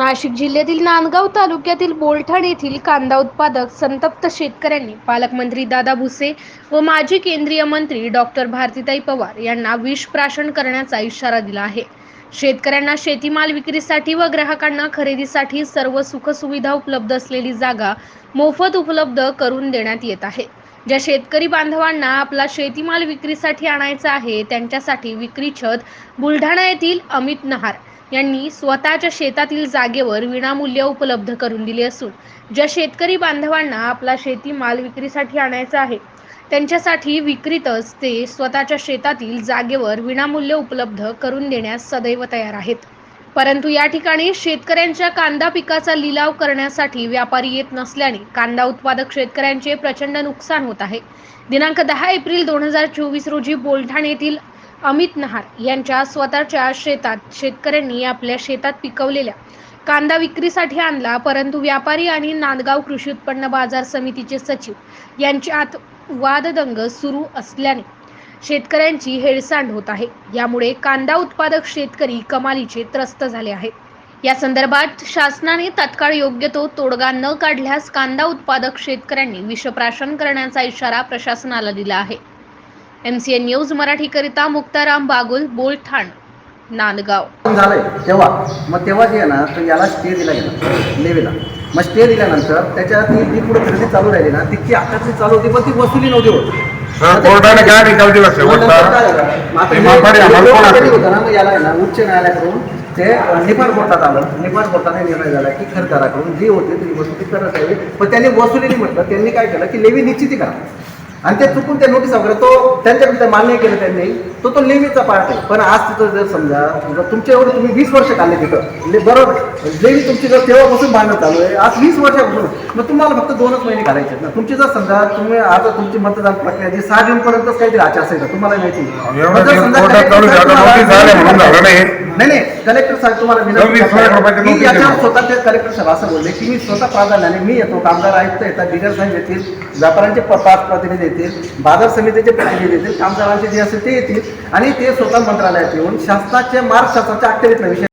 नाशिक जिल्ह्यातील नांदगाव तालुक्यातील बोलठाण येथील कांदा उत्पादक संतप्त शेतकऱ्यांनी पालकमंत्री दादा भुसे व माजी केंद्रीय मंत्री डॉक्टर भारतीताई पवार यांना विष प्राशन करण्याचा इशारा दिला आहे. शेतकऱ्यांना शेतीमाल विक्रीसाठी व ग्राहकांना खरेदीसाठी सर्व सुखसुविधा उपलब्ध असलेली जागा मोफत उपलब्ध करून देण्यात येत आहे. ज्या शेतकरी बांधवांना आपला शेतीमाल विक्रीसाठी आणायचा आहे त्यांच्यासाठी विक्री छत बुलढाणा येथील अमित नहार यांनी स्वतःच्या शेतातील जागेवर विनामूल्य उपलब्ध करून दिली असून ज्या शेतकरी बांधवांना आपला शेतीमाल विक्रीसाठी आणायचा आहे त्यांच्यासाठी विक्रीतच ते स्वतःच्या शेतातील जागेवर विनामूल्य उपलब्ध करून देण्यास सदैव तयार आहेत. परंतु या ठिकाणी शेतकऱ्यांच्या कांदा पिकाचा लिलाव करण्यासाठी व्यापारी येत नसल्याने कांदा उत्पादक शेतकऱ्यांचे प्रचंड नुकसान होत आहे. दिनांक दहा एप्रिल दोन हजार चोवीस रोजी बोलठाण येथील अमित नहार यांच्या स्वतःच्या शेतात शेतकऱ्यांनी आपल्या शेतात पिकवलेल्या कांदा विक्रीसाठी आणला परंतु व्यापारी आणि नांदगाव कृषी उत्पन्न बाजार समितीचे सचिव यांच्यात वाददंग सुरू असल्याने शेतकऱ्यांची हेळसांड होत आहे. यामुळे कांदा उत्पादक शेतकरी कमालीचे त्रस्त झाले आहेत. या संदर्भात शासनाने तत्काळ योग्य तो तोडगा न काढल्यास कांदा उत्पादक शेतकऱ्यांनी विषप्राशन करण्याचा इशारा प्रशासनाला दिला आहे. एमसीएन न्यूज मराठीकरिता मुक्ताराम बागुल बोलठाण नांदगाव. झालंय. तेव्हा मग तेव्हा जे आहे ना तर याला स्टे दिला गेला लेवीला मग स्टे दिल्यानंतर त्याच्या ती जी पुढे खरेदी चालू राहिली ना तिची आताची चालू होती पण ती वसुली नव्हती होत. कोर्टाने काय निकाल दिला? होतं ना मग याला आहे ना उच्च न्यायालयाकडून ते निफाड कोर्टात आलं. निफाड कोर्टाने निर्णय झाला की खरेदीदाराकडून जी होती ती वस्तू ती करत यावी पण त्यांनी वसुलीने म्हटलं त्यांनी काय केलं की लेवी निश्चिती करा. आणि ते चुकून त्या नोटीस वगैरे तो त्यांच्याकडे मान्य केलं त्यांनी. तो तो लेवीचा पार्ट आहे. पण आज तिथं जर समजा तुमच्या एवढं तुम्ही वीस वर्ष काढले तिथं. ले- बरोबर. लेवी तुमची जर तेव्हापासून भांडण चालू आहे आज वीस वर्षापासून. मग तुम्हाला फक्त दोनच महिने काढायचे आहेत ना. तुमची जर समजा तुम्ही आता तुमची मतदान प्रक्रिया जी सहा जून पर्यंतच काहीतरी आचारसंहिता तुम्हाला माहिती नाही. नाही कलेक्टर साहेब तुम्हाला नोटीस याच्यावर. स्वतः ते कलेक्टर साहेब असं बोलले की मी स्वतः प्राधान्याने मी येतो कामगार आयुक्त येतात बिगर साहेब येतील व्यापाऱ्यांचे पाच प्रतिनिधी येतील बाजार समितीचे प्रतिनिधी येतील कामगारांचे जे असेल ते येतील आणि ते स्वतः मंत्रालयात येऊन शासनाचे मार्ग शासनाच्या अखत्यारीतला विषय